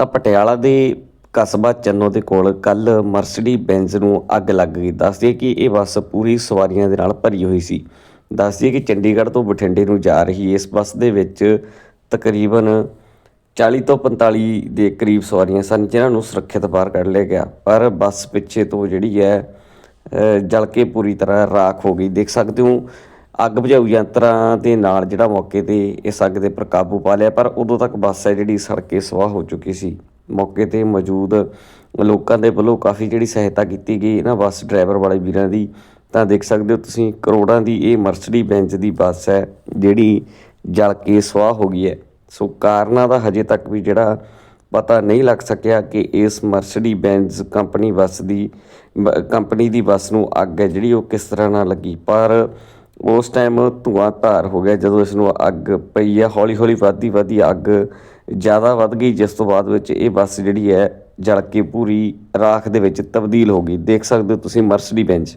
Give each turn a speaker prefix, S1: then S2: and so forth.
S1: ਤਾਂ ਪਟਿਆਲਾ ਦੇ ਕਸਬਾ ਚੰਨੋ ਦੇ ਕੋਲ ਕੱਲ ਮਰਸਡੀ ਬੈਂਜ਼ ਨੂੰ ਅੱਗ ਲੱਗ ਗਈ। ਦੱਸਦੇ ਕਿ ਇਹ ਬੱਸ ਪੂਰੀ ਸਵਾਰੀਆਂ ਦੇ ਨਾਲ ਭਰੀ ਹੋਈ ਸੀ। ਦੱਸਦੇ ਕਿ ਚੰਡੀਗੜ੍ਹ ਤੋਂ ਬਠਿੰਡੇ ਨੂੰ ਜਾ ਰਹੀ ਇਸ ਬੱਸ ਦੇ ਵਿੱਚ ਤਕਰੀਬਨ 40 ਤੋਂ 45 ਦੇ ਕਰੀਬ ਸਵਾਰੀਆਂ ਸਨ, ਜਿਨ੍ਹਾਂ ਨੂੰ ਸੁਰੱਖਿਅਤ ਬਾਹਰ ਕੱਢ ਲਿਆ ਗਿਆ। ਪਰ ਬੱਸ ਪਿੱਛੇ ਤੋਂ ਜਿਹੜੀ ਹੈ ਜਲ ਕੇ ਪੂਰੀ ਤਰ੍ਹਾਂ ਰਾਖ ਹੋ ਗਈ। ਦੇਖ ਸਕਦੇ ਹੋ ਅੱਗ ਬੁਝਾਊ ਯੰਤਰਾਂ ਦੇ ਨਾਲ ਜਿਹੜਾ ਮੌਕੇ ਤੇ ਇਸ ਅੱਗ ਦੇ ਪਰ ਕਾਬੂ ਪਾ ਲਿਆ, ਪਰ ਉਦੋਂ ਤੱਕ ਬੱਸ ਹੈ ਜਿਹੜੀ ਸੜ ਕੇ ਸਵਾਹ ਹੋ ਚੁੱਕੀ ਸੀ। ਮੌਕੇ ਤੇ ਮੌਜੂਦ ਲੋਕਾਂ ਦੇ ਵੱਲੋਂ ਕਾਫੀ ਜਿਹੜੀ ਸਹਾਇਤਾ ਕੀਤੀ ਗਈ। ਇਹਨਾਂ ਬੱਸ ਡਰਾਈਵਰ ਵਾਲੇ ਵੀਰਾਂ ਦੀ ਤਾਂ ਦੇਖ ਸਕਦੇ ਹੋ ਤੁਸੀਂ, ਕਰੋੜਾਂ ਦੀ ਇਹ ਮਰਸਡੀ ਬੈਂਜ਼ ਦੀ ਬੱਸ ਹੈ ਜਿਹੜੀ ਜਲ ਕੇ ਸਵਾਹ ਹੋ ਗਈ ਹੈ। ਸੋ ਕਾਰਨਾਂ ਦਾ ਹਜੇ ਤੱਕ ਵੀ ਜਿਹੜਾ ਪਤਾ ਨਹੀਂ ਲੱਗ ਸਕਿਆ ਕਿ ਇਸ ਮਰਸਡੀ ਬੈਂਜ਼ ਕੰਪਨੀ ਬੱਸ ਦੀ ਬ- ਕੰਪਨੀ ਦੀ ਬੱਸ ਨੂੰ ਅੱਗ ਹੈ ਜਿਹੜੀ ਉਹ ਕਿਸ ਤਰ੍ਹਾਂ ਨਾਲ ਲੱਗੀ। ਪਰ ਉਸ ਟਾਈਮ ਧੂਆਂ ਧਾਰ ਹੋ ਗਿਆ ਜਦੋਂ ਇਸ ਨੂੰ ਅੱਗ ਪਈ ਹੈ, ਹੌਲੀ ਹੌਲੀ ਵੱਧਦੀ ਵੱਧਦੀ ਅੱਗ ਜ਼ਿਆਦਾ ਵੱਧ ਗਈ, ਜਿਸ ਤੋਂ ਬਾਅਦ ਵਿੱਚ ਇਹ ਬੱਸ ਜਿਹੜੀ ਹੈ ਜਲ ਕੇ ਪੂਰੀ ਰਾਖ ਦੇ ਵਿੱਚ ਤਬਦੀਲ ਹੋ ਗਈ। ਦੇਖ ਸਕਦੇ ਹੋ ਤੁਸੀਂ ਮਰਸਡੀ ਬੈਂਜ਼